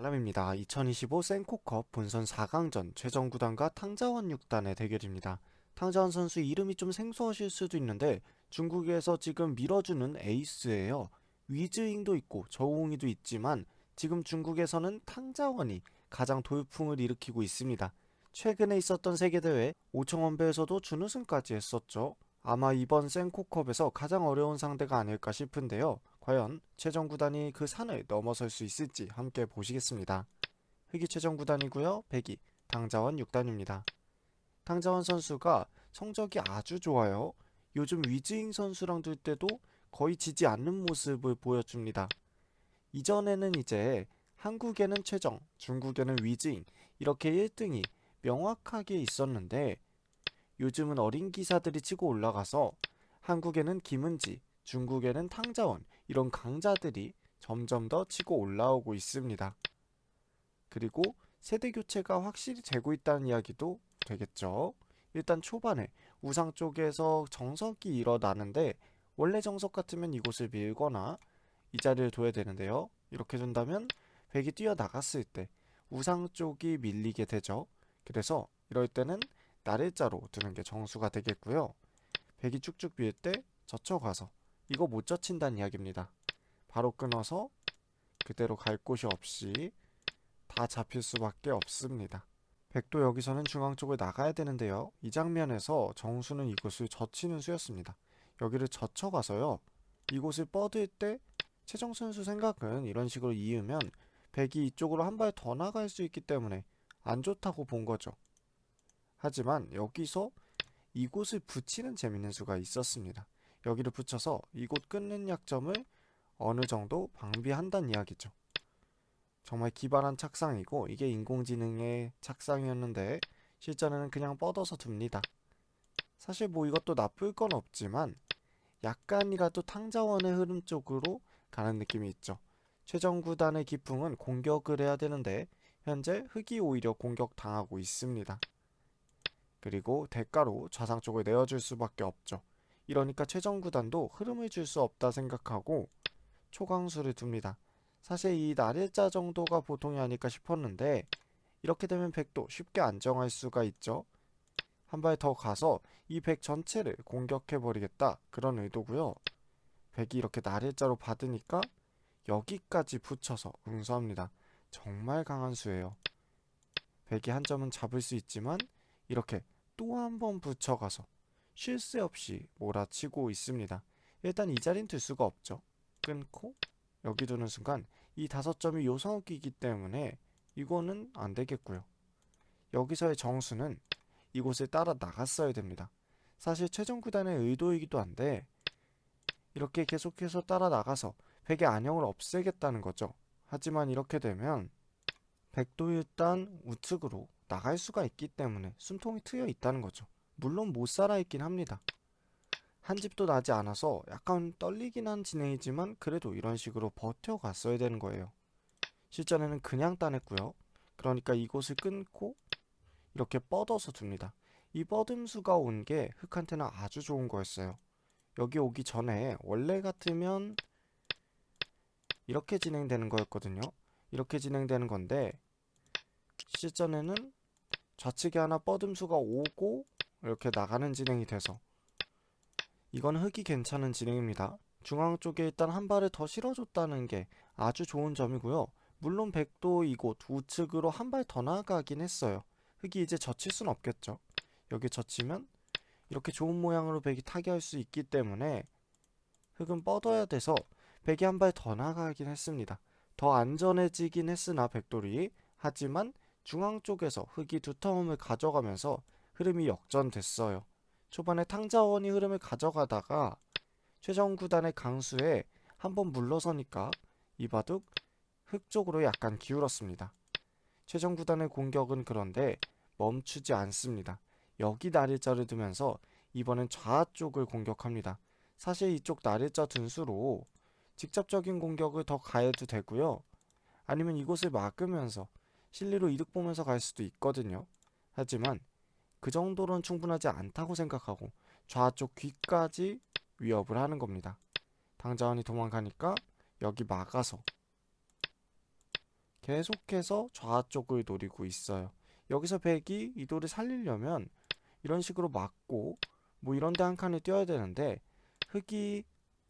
알람입니다. 2025 센코컵 본선 4강전 최정 구단과 탕자원 6단의 대결입니다. 탕자원 선수 이름이 좀 생소하실 수도 있는데 중국에서 지금 밀어주는 에이스예요. 위즈잉도 있고 저우웅이도 있지만 지금 중국에서는 탕자원이 가장 돌풍을 일으키고 있습니다. 최근에 있었던 세계대회 5천원배에서도 준우승까지 했었죠. 아마 이번 센코컵에서 가장 어려운 상대가 아닐까 싶은데요. 과연 최정 구단이 그 산을 넘어설 수 있을지 함께 보시겠습니다. 흑이 최정 구단이고요. 백이 당자원 6단입니다. 당자원 선수가 성적이 아주 좋아요. 요즘 위즈잉 선수랑 둘 때도 거의 지지 않는 모습을 보여줍니다. 이전에는 이제 한국에는 최정, 중국에는 위즈잉 이렇게 1등이 명확하게 있었는데 요즘은 어린 기사들이 치고 올라가서 한국에는 김은지, 중국에는 탕자원 이런 강자들이 점점 더 치고 올라오고 있습니다. 그리고 세대 교체가 확실히 되고 있다는 이야기도 되겠죠. 일단 초반에 우상 쪽에서 정석이 일어나는데 원래 정석 같으면 이곳을 밀거나 이 자리를 둬야 되는데요. 이렇게 둔다면 백이 뛰어나갔을 때 우상 쪽이 밀리게 되죠. 그래서 이럴 때는 나를자로 두는 게 정수가 되겠고요. 백이 쭉쭉 밀 때 젖혀가서 이거 못 젖힌다는 이야기입니다. 바로 끊어서 그대로 갈 곳이 없이 다 잡힐 수밖에 없습니다. 백도 여기서는 중앙 쪽을 나가야 되는데요. 이 장면에서 정수는 이곳을 젖히는 수였습니다. 여기를 젖혀가서요. 이곳을 뻗을 때 최정 선수 생각은 이런 식으로 이으면 백이 이쪽으로 한 발 더 나갈 수 있기 때문에 안 좋다고 본 거죠. 하지만 여기서 이곳을 붙이는 재밌는 수가 있었습니다. 여기를 붙여서 이곳 끊는 약점을 어느 정도 방비한다는 이야기죠. 정말 기발한 착상이고 이게 인공지능의 착상이었는데 실전에는 그냥 뻗어서 둡니다. 사실 뭐 이것도 나쁠 건 없지만 약간이라도 탕자원의 흐름 쪽으로 가는 느낌이 있죠. 최정 구단의 기풍은 공격을 해야 되는데 현재 흑이 오히려 공격당하고 있습니다. 그리고 대가로 좌상 쪽을 내어줄 수밖에 없죠. 이러니까 최정 구단도 흐름을 줄 수 없다 생각하고 초강수를 둡니다. 사실 이 날일자 정도가 보통이 아닐까 싶었는데 이렇게 되면 백도 쉽게 안정할 수가 있죠. 한 발 더 가서 이 백 전체를 공격해버리겠다 그런 의도고요. 백이 이렇게 날일자로 받으니까 여기까지 붙여서 응수합니다. 정말 강한 수예요. 백이 한 점은 잡을 수 있지만 이렇게 또 한 번 붙여가서 쉴 새 없이 몰아치고 있습니다. 일단 이 자리는 들 수가 없죠. 끊고 여기 두는 순간 이 다섯 점이 요성기이기 때문에 이거는 안 되겠고요. 여기서의 정수는 이곳을 따라 나갔어야 됩니다. 사실 최종 구단의 의도이기도 한데 이렇게 계속해서 따라 나가서 백의 안형을 없애겠다는 거죠. 하지만 이렇게 되면 백도 일단 우측으로 나갈 수가 있기 때문에 숨통이 트여 있다는 거죠. 물론 못 살아 있긴 합니다. 한 집도 나지 않아서 약간 떨리긴 한 진행이지만 그래도 이런 식으로 버텨갔어야 되는 거예요. 실전에는 그냥 따냈고요. 그러니까 이곳을 끊고 이렇게 뻗어서 둡니다. 이 뻗음수가 온 게 흑한테는 아주 좋은 거였어요. 여기 오기 전에 원래 같으면 이렇게 진행되는 거였거든요. 이렇게 진행되는 건데 실전에는 좌측에 하나 뻗음수가 오고 이렇게 나가는 진행이 돼서 이건 흙이 괜찮은 진행입니다. 중앙 쪽에 일단 한 발을 더 실어줬다는 게 아주 좋은 점이고요. 물론 백도 이곳 우측으로 한 발 더 나가긴 했어요. 흙이 이제 젖힐 순 없겠죠. 여기 젖히면 이렇게 좋은 모양으로 백이 타개할 수 있기 때문에 흙은 뻗어야 돼서 백이 한 발 더 나가긴 했습니다. 더 안전해지긴 했으나 백돌이 하지만 중앙 쪽에서 흙이 두터움을 가져가면서 흐름이 역전됐어요. 초반에 탕자원이 흐름을 가져가다가 최정 구단의 강수에 한번 물러서니까 이바둑 흙 쪽으로 약간 기울었습니다. 최정 구단의 공격은 그런데 멈추지 않습니다. 여기 날일자를 두면서 이번엔 좌 쪽을 공격합니다. 사실 이쪽 날일자 둔수로 직접적인 공격을 더 가해도 되고요. 아니면 이곳을 막으면서 실리로 이득 보면서 갈 수도 있거든요. 하지만 그 정도로는 충분하지 않다고 생각하고 좌쪽 귀까지 위협을 하는 겁니다. 당자원이 도망가니까 여기 막아서 계속해서 좌쪽을 노리고 있어요. 여기서 백이 이 돌을 살리려면 이런 식으로 막고 뭐 이런 데 한 칸을 띄어야 되는데 흙이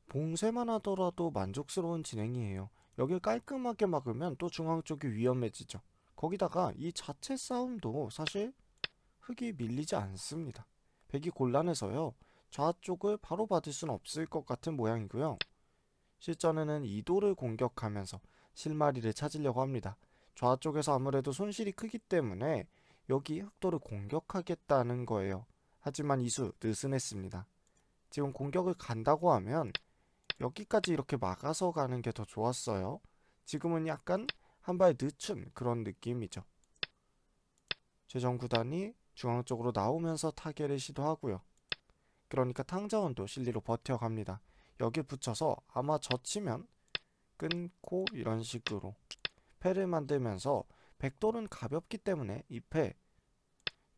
봉쇄만 하더라도 만족스러운 진행이에요. 여길 깔끔하게 막으면 또 중앙 쪽이 위험해지죠. 거기다가 이 자체 싸움도 사실 흙이 밀리지 않습니다. 백이 곤란해서요. 좌쪽을 바로 받을 수는 없을 것 같은 모양이고요. 실전에는 이 돌을 공격하면서 실마리를 찾으려고 합니다. 좌쪽에서 아무래도 손실이 크기 때문에 여기 흑돌을 공격하겠다는 거예요. 하지만 이수 느슨했습니다. 지금 공격을 간다고 하면 여기까지 이렇게 막아서 가는 게 더 좋았어요. 지금은 약간 한 발 늦춘 그런 느낌이죠. 최정 구단이 중앙 쪽으로 나오면서 타결을 시도하고요. 그러니까 탕자원도 실리로 버텨갑니다. 여기 붙여서 아마 젖히면 끊고 이런 식으로 패를 만들면서 백돌은 가볍기 때문에 이 패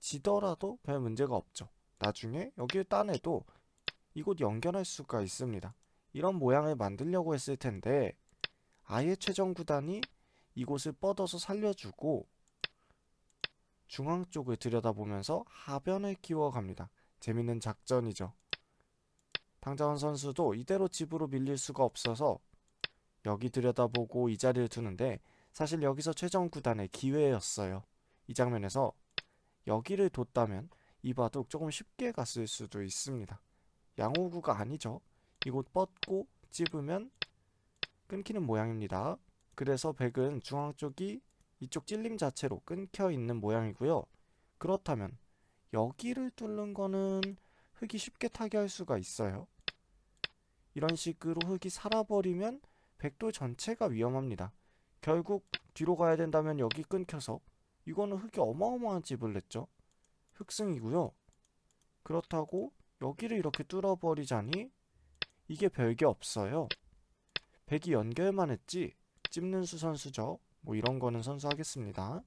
지더라도 별 문제가 없죠. 나중에 여기를 따내도 이곳 연결할 수가 있습니다. 이런 모양을 만들려고 했을 텐데 아예 최종 구단이 이곳을 뻗어서 살려주고 중앙 쪽을 들여다보면서 하변을 키워갑니다. 재밌는 작전이죠. 당자원 선수도 이대로 집으로 밀릴 수가 없어서 여기 들여다보고 이 자리를 두는데 사실 여기서 최종 구단의 기회였어요. 이 장면에서 여기를 뒀다면 이 바둑 조금 쉽게 갔을 수도 있습니다. 양호구가 아니죠. 이곳 뻗고 찝으면 끊기는 모양입니다. 그래서 백은 중앙 쪽이 이쪽 찔림 자체로 끊겨 있는 모양이고요. 그렇다면 여기를 뚫는 거는 흙이 쉽게 타개할 수가 있어요. 이런 식으로 흙이 살아버리면 백돌 전체가 위험합니다. 결국 뒤로 가야 된다면 여기 끊겨서 이거는 흙이 어마어마한 집을 냈죠. 흑승이고요. 그렇다고 여기를 이렇게 뚫어버리자니 이게 별게 없어요. 백이 연결만 했지 찝는 수 선수죠. 뭐 이런 거는 선수하겠습니다.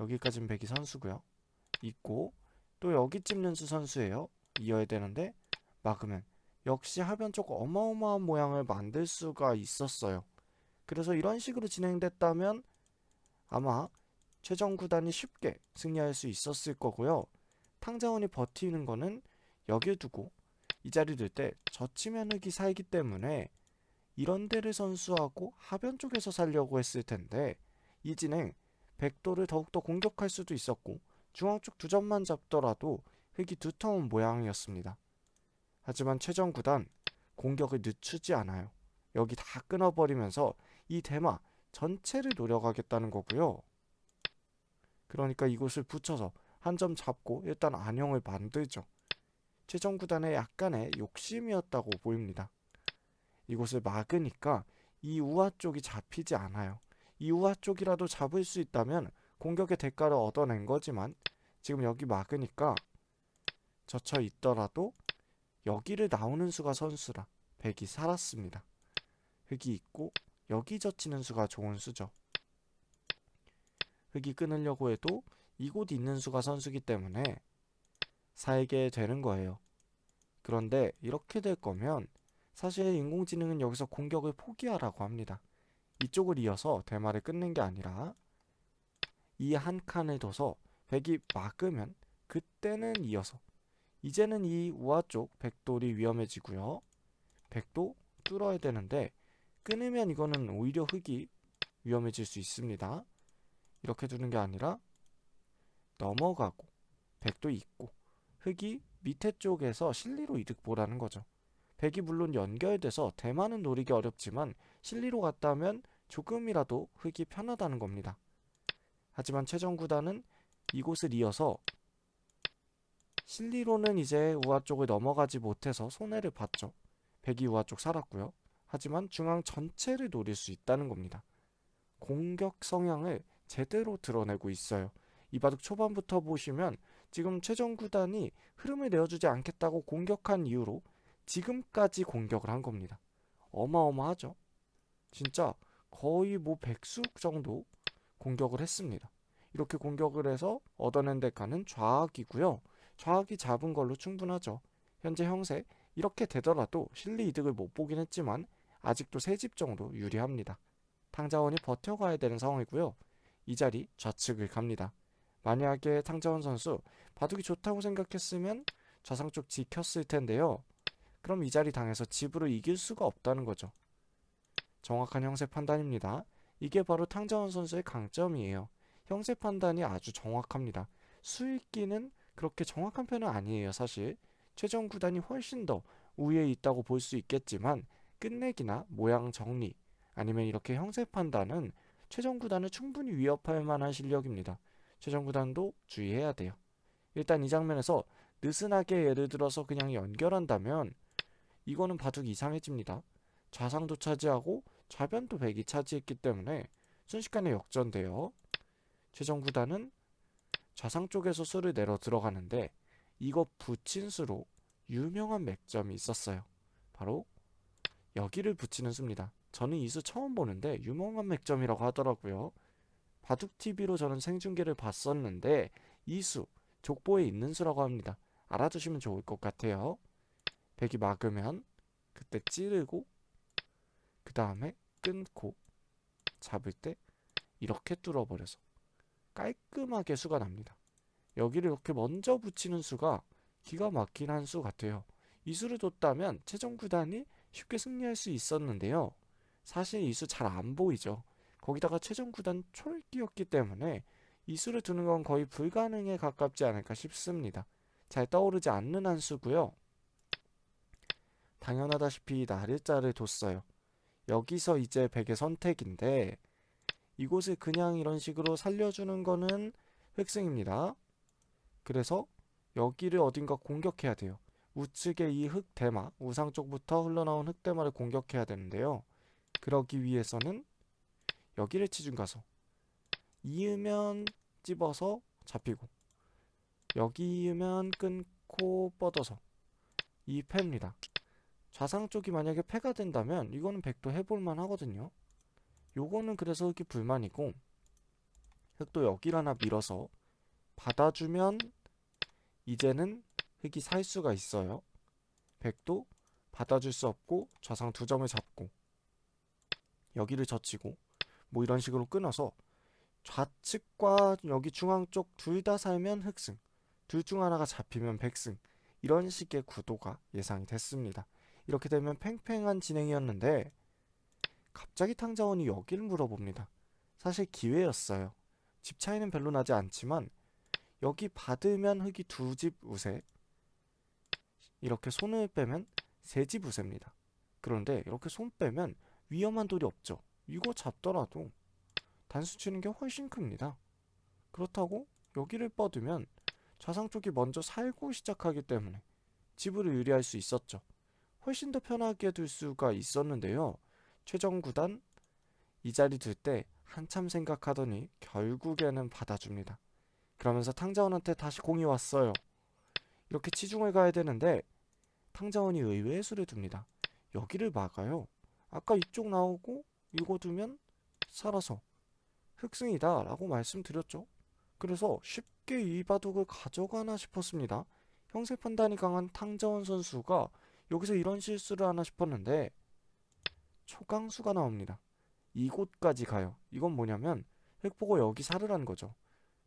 여기까진 백이 선수고요. 있고 또 여기 찝는 수 선수예요. 이어야 되는데 막으면 역시 하변 쪽 어마어마한 모양을 만들 수가 있었어요. 그래서 이런 식으로 진행됐다면 아마 최종 구단이 쉽게 승리할 수 있었을 거고요. 탕자원이 버티는 거는 여기에 두고 이 자리 들때 젖히면 흙이 살기 때문에 이런 데를 선수하고 하변 쪽에서 살려고 했을 텐데 이 진행 백도를 더욱더 공격할 수도 있었고 중앙 쪽 두 점만 잡더라도 흙이 두터운 모양이었습니다. 하지만 최종 구단 공격을 늦추지 않아요. 여기 다 끊어버리면서 이 대마 전체를 노려가겠다는 거고요. 그러니까 이곳을 붙여서 한 점 잡고 일단 안형을 만들죠. 최종 구단의 약간의 욕심이었다고 보입니다. 이곳을 막으니까 이 우하 쪽이 잡히지 않아요. 이 우하 쪽이라도 잡을 수 있다면 공격의 대가를 얻어낸 거지만 지금 여기 막으니까 젖혀 있더라도 여기를 나오는 수가 선수라 백이 살았습니다. 흙이 있고 여기 젖히는 수가 좋은 수죠. 흙이 끊으려고 해도 이곳 있는 수가 선수기 때문에 살게 되는 거예요. 그런데 이렇게 될 거면 사실 인공지능은 여기서 공격을 포기하라고 합니다. 이쪽을 이어서 대마를 끊는 게 아니라 이 한 칸을 둬서 백이 막으면 그때는 이어서 이제는 이 우아 쪽 백돌이 위험해지고요. 백도 뚫어야 되는데 끊으면 이거는 오히려 흙이 위험해질 수 있습니다. 이렇게 두는 게 아니라 넘어가고 백도 있고 흙이 밑에 쪽에서 실리로 이득 보라는 거죠. 백이 물론 연결돼서 대만은 노리기 어렵지만 실리로 갔다면 조금이라도 흙이 편하다는 겁니다. 하지만 최종 구단은 이곳을 이어서 실리로는 이제 우아 쪽을 넘어가지 못해서 손해를 봤죠. 백이 우아 쪽 살았고요. 하지만 중앙 전체를 노릴 수 있다는 겁니다. 공격 성향을 제대로 드러내고 있어요. 이 바둑 초반부터 보시면 지금 최종 구단이 흐름을 내어주지 않겠다고 공격한 이유로 지금까지 공격을 한 겁니다. 어마어마하죠. 진짜 거의 뭐 백숙 정도 공격을 했습니다. 이렇게 공격을 해서 얻어낸 대가는 좌악이고요. 좌악이 잡은 걸로 충분하죠. 현재 형세 이렇게 되더라도 실리 이득을 못 보긴 했지만 아직도 세 집 정도 유리합니다. 탕자원이 버텨가야 되는 상황이고요. 이 자리 좌측을 갑니다. 만약에 탕자원 선수 바둑이 좋다고 생각했으면 좌상 쪽 지켰을 텐데요. 그럼 이 자리 당해서 집으로 이길 수가 없다는 거죠. 정확한 형세 판단입니다. 이게 바로 탕자원 선수의 강점이에요. 형세 판단이 아주 정확합니다. 수익기는 그렇게 정확한 편은 아니에요, 사실. 최종 구단이 훨씬 더 우위에 있다고 볼 수 있겠지만 끝내기나 모양 정리 아니면 이렇게 형세 판단은 최종 구단을 충분히 위협할 만한 실력입니다. 최종 구단도 주의해야 돼요. 일단 이 장면에서 느슨하게 예를 들어서 그냥 연결한다면 이거는 바둑 이상해집니다. 좌상도 차지하고 좌변도 백이 차지했기 때문에 순식간에 역전돼요. 최종 구단은 좌상 쪽에서 수를 내려 들어가는데 이거 붙인 수로 유명한 맥점이 있었어요. 바로 여기를 붙이는 수입니다. 저는 이 수 처음 보는데 유명한 맥점이라고 하더라고요. 바둑TV로 저는 생중계를 봤었는데 이 수, 족보에 있는 수라고 합니다. 알아두시면 좋을 것 같아요. 백이 막으면 그때 찌르고 그 다음에 끊고 잡을 때 이렇게 뚫어버려서 깔끔하게 수가 납니다. 여기를 이렇게 먼저 붙이는 수가 기가 막힌 한 수 같아요. 이 수를 뒀다면 최종 구단이 쉽게 승리할 수 있었는데요. 사실 이 수 잘 안 보이죠. 거기다가 최종 구단 초읽기였기 때문에 이 수를 두는 건 거의 불가능에 가깝지 않을까 싶습니다. 잘 떠오르지 않는 한 수고요. 당연하다시피 날일자를 뒀어요. 여기서 이제 백의 선택인데 이곳을 그냥 이런 식으로 살려주는 거는 획승입니다. 그래서 여기를 어딘가 공격해야 돼요. 우측의 이 흑대마, 우상 쪽부터 흘러나온 흑대마를 공격해야 되는데요. 그러기 위해서는 여기를 치중 가서 이으면 찝어서 잡히고 여기 이으면 끊고 뻗어서 이 패입니다. 좌상 쪽이 만약에 패가 된다면 이거는 백도 해볼만 하거든요. 요거는 그래서 흑이 불만이고 흑도 여기를 하나 밀어서 받아주면 이제는 흑이 살 수가 있어요. 백도 받아줄 수 없고 좌상 두 점을 잡고 여기를 젖히고 뭐 이런 식으로 끊어서 좌측과 여기 중앙 쪽 둘 다 살면 흑승 둘 중 하나가 잡히면 백승 이런 식의 구도가 예상이 됐습니다. 이렇게 되면 팽팽한 진행이었는데 갑자기 탕자원이 여기를 물어봅니다. 사실 기회였어요. 집 차이는 별로 나지 않지만 여기 받으면 흙이 두 집 우세 이렇게 손을 빼면 세 집 우세입니다. 그런데 이렇게 손 빼면 위험한 돌이 없죠. 이거 잡더라도 단수 치는 게 훨씬 큽니다. 그렇다고 여기를 뻗으면 좌상 쪽이 먼저 살고 시작하기 때문에 집으로 유리할 수 있었죠. 훨씬 더 편하게 둘 수가 있었는데요. 최종 구단 이 자리 둘 때 한참 생각하더니 결국에는 받아줍니다. 그러면서 탕자원한테 다시 공이 왔어요. 이렇게 치중을 가야 되는데 탕자원이 의외의 수를 둡니다. 여기를 막아요. 아까 이쪽 나오고 이거 두면 살아서 흑승이다 라고 말씀드렸죠. 그래서 쉽게 이 바둑을 가져가나 싶었습니다. 형세 판단이 강한 탕자원 선수가 여기서 이런 실수를 하나 싶었는데 초강수가 나옵니다. 이곳까지 가요. 이건 뭐냐면 흑 보고 여기 살으라는 거죠.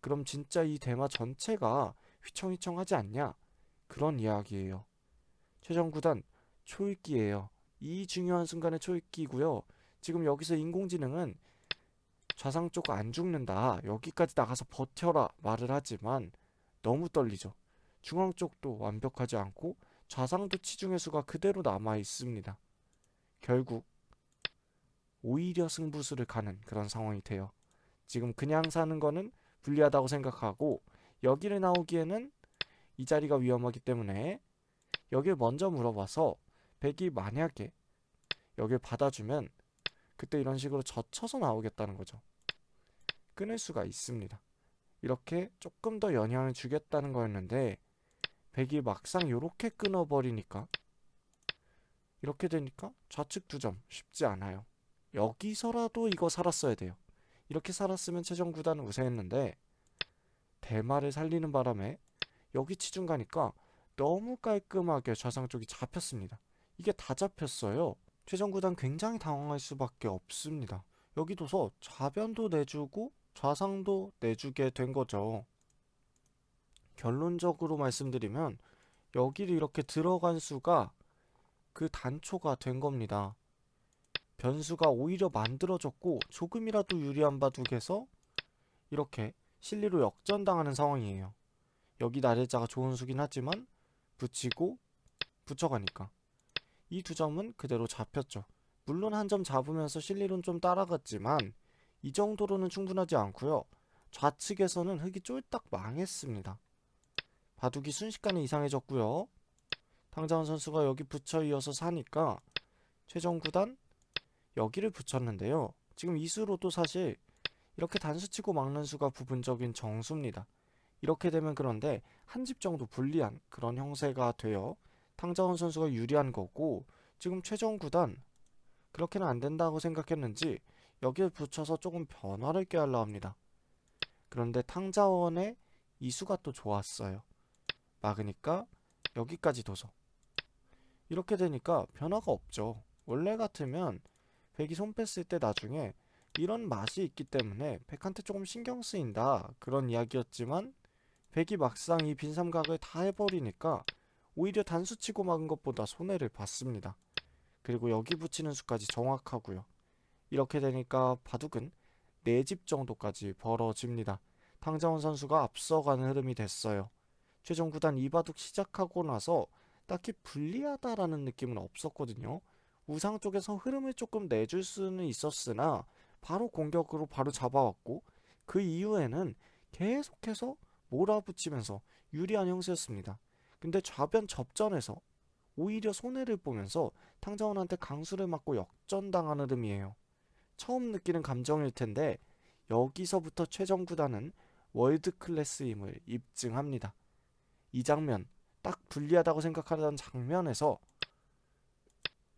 그럼 진짜 이 대마 전체가 휘청휘청하지 않냐? 그런 이야기예요. 최종 구단 초읽기예요. 이 중요한 순간에 초읽기고요. 지금 여기서 인공지능은 좌상 쪽 안 죽는다. 여기까지 나가서 버텨라 말을 하지만 너무 떨리죠. 중앙 쪽도 완벽하지 않고 좌상도 치중의 수가 그대로 남아 있습니다. 결국 오히려 승부수를 가는 그런 상황이 돼요. 지금 그냥 사는 거는 불리하다고 생각하고 여기를 나오기에는 이 자리가 위험하기 때문에 여길 먼저 물어봐서 백이 만약에 여길 받아주면 그때 이런 식으로 젖혀서 나오겠다는 거죠. 끊을 수가 있습니다. 이렇게 조금 더 영향을 주겠다는 거였는데 백이 막상 이렇게 끊어버리니까 이렇게 되니까 좌측 두 점 쉽지 않아요. 여기서라도 이거 살았어야 돼요. 이렇게 살았으면 최종 구단은 우세했는데 대마를 살리는 바람에 여기 치중 가니까 너무 깔끔하게 좌상 쪽이 잡혔습니다. 이게 다 잡혔어요. 최종 구단 굉장히 당황할 수밖에 없습니다. 여기 둬서 좌변도 내주고 좌상도 내주게 된 거죠. 결론적으로 말씀드리면 여기를 이렇게 들어간 수가 그 단초가 된 겁니다. 변수가 오히려 만들어졌고 조금이라도 유리한 바둑에서 이렇게 실리로 역전당하는 상황이에요. 여기 나래자가 좋은 수긴 하지만 붙이고 붙여가니까 이 두 점은 그대로 잡혔죠. 물론 한 점 잡으면서 실리론 좀 따라갔지만 이 정도로는 충분하지 않고요. 좌측에서는 흙이 쫄딱 망했습니다. 바둑이 순식간에 이상해졌고요. 당자원 선수가 여기 붙여 이어서 사니까 최종 구단 여기를 붙였는데요. 지금 이 수로도 사실 이렇게 단수 치고 막는 수가 부분적인 정수입니다. 이렇게 되면 그런데 한 집 정도 불리한 그런 형세가 되어 탕자원 선수가 유리한 거고 지금 최종 구단 그렇게는 안 된다고 생각했는지 여기에 붙여서 조금 변화를 꾀하려 합니다. 그런데 탕자원의 이수가 또 좋았어요. 막으니까 여기까지 둬서 이렇게 되니까 변화가 없죠. 원래 같으면 백이 손 뺐을 때 나중에 이런 맛이 있기 때문에 백한테 조금 신경 쓰인다 그런 이야기였지만 백이 막상 이 빈삼각을 다 해버리니까 오히려 단수 치고 막은 것보다 손해를 봤습니다. 그리고 여기 붙이는 수까지 정확하고요. 이렇게 되니까 바둑은 4집 정도까지 벌어집니다. 탕자원 선수가 앞서가는 흐름이 됐어요. 최종 구단 2바둑 시작하고 나서 딱히 불리하다라는 느낌은 없었거든요. 우상 쪽에서 흐름을 조금 내줄 수는 있었으나 바로 공격으로 바로 잡아왔고 그 이후에는 계속해서 몰아붙이면서 유리한 형세였습니다. 근데 좌변 접전에서 오히려 손해를 보면서 탕자원한테 강수를 맞고 역전당한 흐름이에요. 처음 느끼는 감정일 텐데 여기서부터 최정 구단은 월드 클래스임을 입증합니다. 이 장면 딱 불리하다고 생각하던 장면에서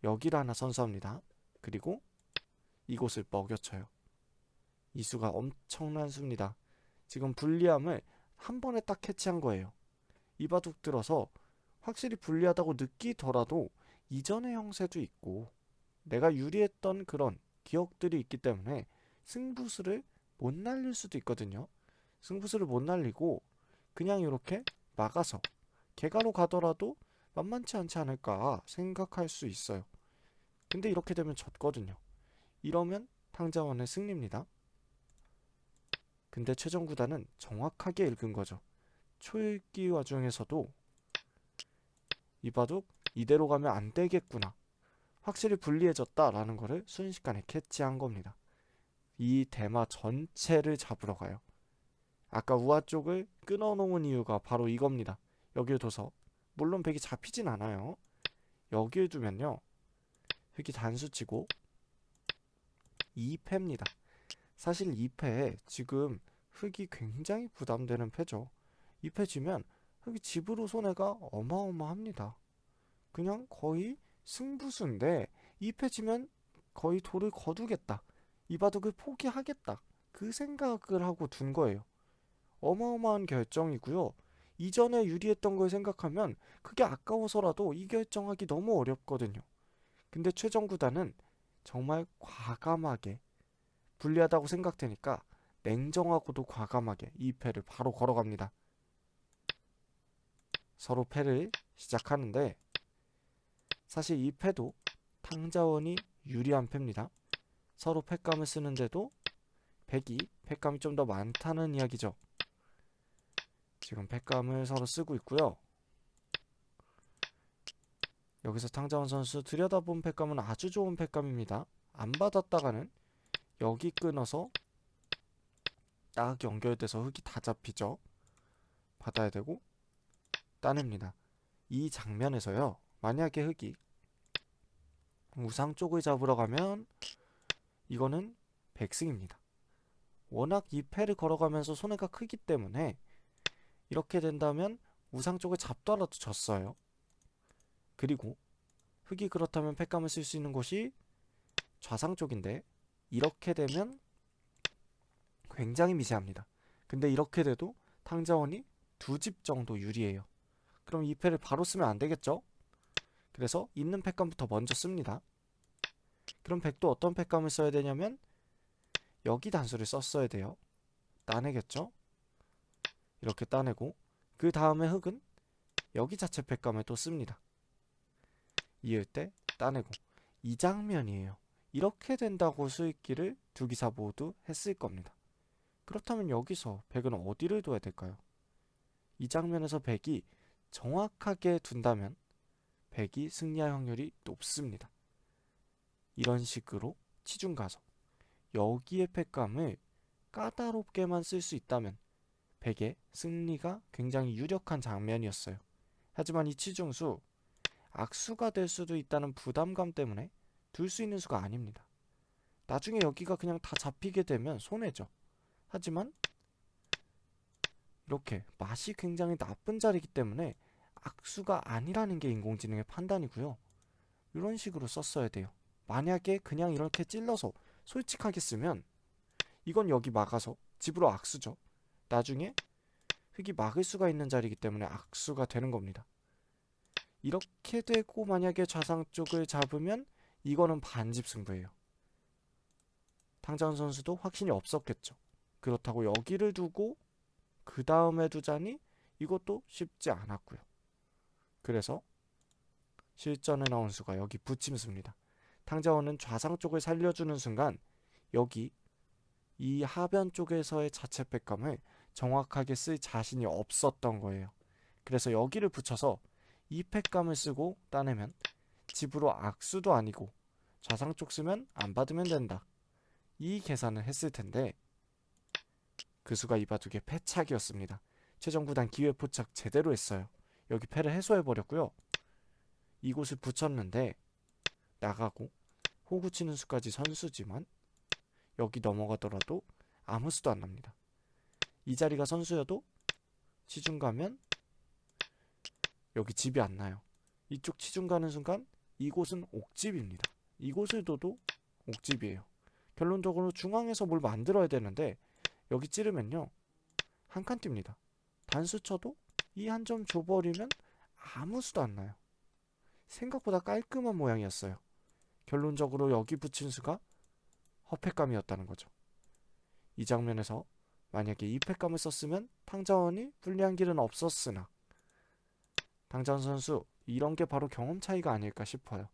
여기를 하나 선수합니다. 그리고 이곳을 먹여쳐요. 이 수가 엄청난 수입니다. 지금 불리함을 한 번에 딱 캐치한 거예요. 이 바둑 들어서 확실히 불리하다고 느끼더라도 이전의 형세도 있고 내가 유리했던 그런 기억들이 있기 때문에 승부수를 못 날릴 수도 있거든요. 승부수를 못 날리고 그냥 이렇게 막아서 개가로 가더라도 만만치 않지 않을까 생각할 수 있어요. 근데 이렇게 되면 졌거든요. 이러면 탕자원의 승리입니다. 근데 최종 구단은 정확하게 읽은 거죠. 초읽기 와중에서도 이 바둑 이대로 가면 안 되겠구나. 확실히 불리해졌다라는 거를 순식간에 캐치한 겁니다. 이 대마 전체를 잡으러 가요. 아까 우아 쪽을 끊어 놓은 이유가 바로 이겁니다. 여기에 둬서 물론 백이 잡히진 않아요. 여기에 두면요. 획이 단수치고 2패입니다. 사실 2패 지금 흙이 굉장히 부담되는 패죠. 2패 지면 흙이 집으로 손해가 어마어마합니다. 그냥 거의 승부수인데 2패 지면 거의 돌을 거두겠다. 이 바둑을 포기하겠다. 그 생각을 하고 둔 거예요. 어마어마한 결정이고요. 이전에 유리했던 걸 생각하면 그게 아까워서라도 이 결정하기 너무 어렵거든요. 근데 최정 구단은 정말 과감하게 불리하다고 생각되니까 냉정하고도 과감하게 이 패를 바로 걸어갑니다. 서로 패를 시작하는데 사실 이 패도 탕자원이 유리한 패입니다. 서로 패감을 쓰는데도 백이 패감이 좀 더 많다는 이야기죠. 지금 패감을 서로 쓰고 있고요. 여기서 탕자원 선수 들여다본 패감은 아주 좋은 패감입니다. 안 받았다가는 여기 끊어서 딱 연결돼서 흙이 다 잡히죠. 받아야 되고 따냅니다. 이 장면에서요. 만약에 흙이 우상 쪽을 잡으러 가면 이거는 백승입니다. 워낙 이 패를 걸어가면서 손해가 크기 때문에 이렇게 된다면 우상 쪽을 잡더라도 졌어요. 그리고 흙이 그렇다면 패감을 쓸 수 있는 곳이 좌상 쪽인데 이렇게 되면 굉장히 미세합니다. 근데 이렇게 돼도 탕자원이 두 집 정도 유리해요. 그럼 이 패를 바로 쓰면 안 되겠죠? 그래서 있는 패감부터 먼저 씁니다. 그럼 백도 어떤 패감을 써야 되냐면 여기 단수를 썼어야 돼요. 따내겠죠? 이렇게 따내고 그 다음에 흙은 여기 자체 팩감을 또 씁니다. 이을 때 따내고 이 장면이에요. 이렇게 된다고 수익기를 두 기사 모두 했을 겁니다. 그렇다면 여기서 백은 어디를 둬야 될까요? 이 장면에서 백이 정확하게 둔다면 백이 승리할 확률이 높습니다. 이런 식으로 치중 가서 여기의 팩감을 까다롭게만 쓸 수 있다면 백의 승리가 굉장히 유력한 장면이었어요. 하지만 이 치중수 악수가 될 수도 있다는 부담감 때문에 둘 수 있는 수가 아닙니다. 나중에 여기가 그냥 다 잡히게 되면 손해죠. 하지만 이렇게 맛이 굉장히 나쁜 자리이기 때문에 악수가 아니라는 게 인공지능의 판단이고요. 이런 식으로 썼어야 돼요. 만약에 그냥 이렇게 찔러서 솔직하게 쓰면 이건 여기 막아서 집으로 악수죠. 나중에 흙이 막을 수가 있는 자리이기 때문에 악수가 되는 겁니다. 이렇게 되고 만약에 좌상 쪽을 잡으면 이거는 반집 승부예요. 탕자원 선수도 확신이 없었겠죠. 그렇다고 여기를 두고 그 다음에 두자니 이것도 쉽지 않았고요. 그래서 실전에 나온 수가 여기 붙임수입니다. 탕자원은 좌상 쪽을 살려주는 순간 여기 이 하변 쪽에서의 자체 팩감을 정확하게 쓸 자신이 없었던 거예요. 그래서 여기를 붙여서 이 팩감을 쓰고 따내면 집으로 악수도 아니고 좌상 쪽 쓰면 안 받으면 된다. 이 계산을 했을 텐데 그 수가 이바둑의 패착이었습니다. 최종 구단 기회 포착 제대로 했어요. 여기 패를 해소해 버렸고요. 이곳을 붙였는데 나가고 호구 치는 수까지 선수지만 여기 넘어가더라도 아무 수도 안 납니다. 이 자리가 선수여도 치중 가면 여기 집이 안 나요. 이쪽 치중 가는 순간 이곳은 옥집입니다. 이곳을 둬도 옥집이에요. 결론적으로 중앙에서 뭘 만들어야 되는데 여기 찌르면요 한 칸 뜁니다. 단수 쳐도 이 한 점 줘버리면 아무 수도 안 나요. 생각보다 깔끔한 모양이었어요. 결론적으로 여기 붙인 수가 허패감이었다는 거죠. 이 장면에서 만약에 이 패감을 썼으면 탕자원이 불리한 길은 없었으나 당장 선수 이런 게 바로 경험 차이가 아닐까 싶어요.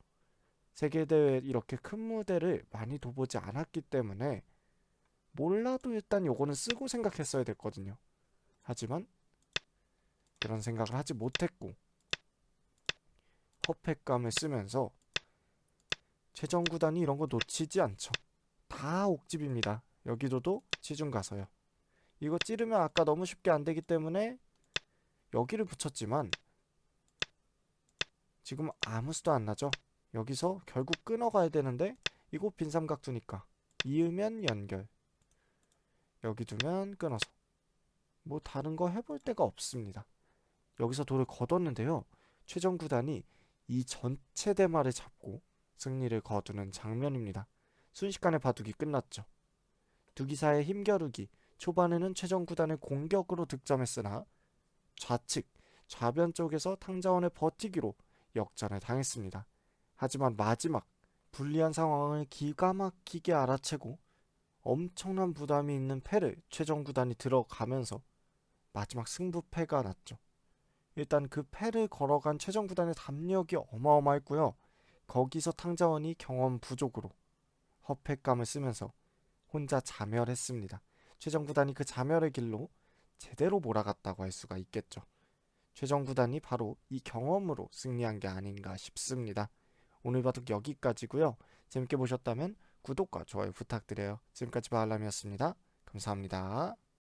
세계대회 이렇게 큰 무대를 많이 둬보지 않았기 때문에 몰라도 일단 요거는 쓰고 생각했어야 됐거든요. 하지만 그런 생각을 하지 못했고 허패감을 쓰면서 최정 구단이 이런 거 놓치지 않죠. 다 옥집입니다. 여기도도 치중 가서요. 이거 찌르면 아까 너무 쉽게 안 되기 때문에 여기를 붙였지만 지금 아무 수도 안 나죠. 여기서 결국 끊어가야 되는데 이거 빈삼각 두니까 이으면 연결 여기 두면 끊어서 뭐 다른 거 해볼 데가 없습니다. 여기서 돌을 걷었는데요. 최종 구단이 이 전체 대마를 잡고 승리를 거두는 장면입니다. 순식간에 바둑이 끝났죠. 두 기사의 힘겨루기 초반에는 최종 구단을 공격으로 득점했으나 좌측 좌변 쪽에서 탕자원의 버티기로 역전을 당했습니다. 하지만 마지막 불리한 상황을 기가 막히게 알아채고 엄청난 부담이 있는 패를 최종 구단이 들어가면서 마지막 승부패가 났죠. 일단 그 패를 걸어간 최종 구단의 담력이 어마어마했고요. 거기서 탕자원이 경험 부족으로 허패감을 쓰면서 혼자 자멸했습니다. 최종 구단이 그 자멸의 길로 제대로 몰아갔다고 할 수가 있겠죠. 최종 구단이 바로 이 경험으로 승리한 게 아닌가 싶습니다. 오늘 바둑 여기까지고요. 재밌게 보셨다면 구독과 좋아요 부탁드려요. 지금까지 바알람이었습니다. 감사합니다.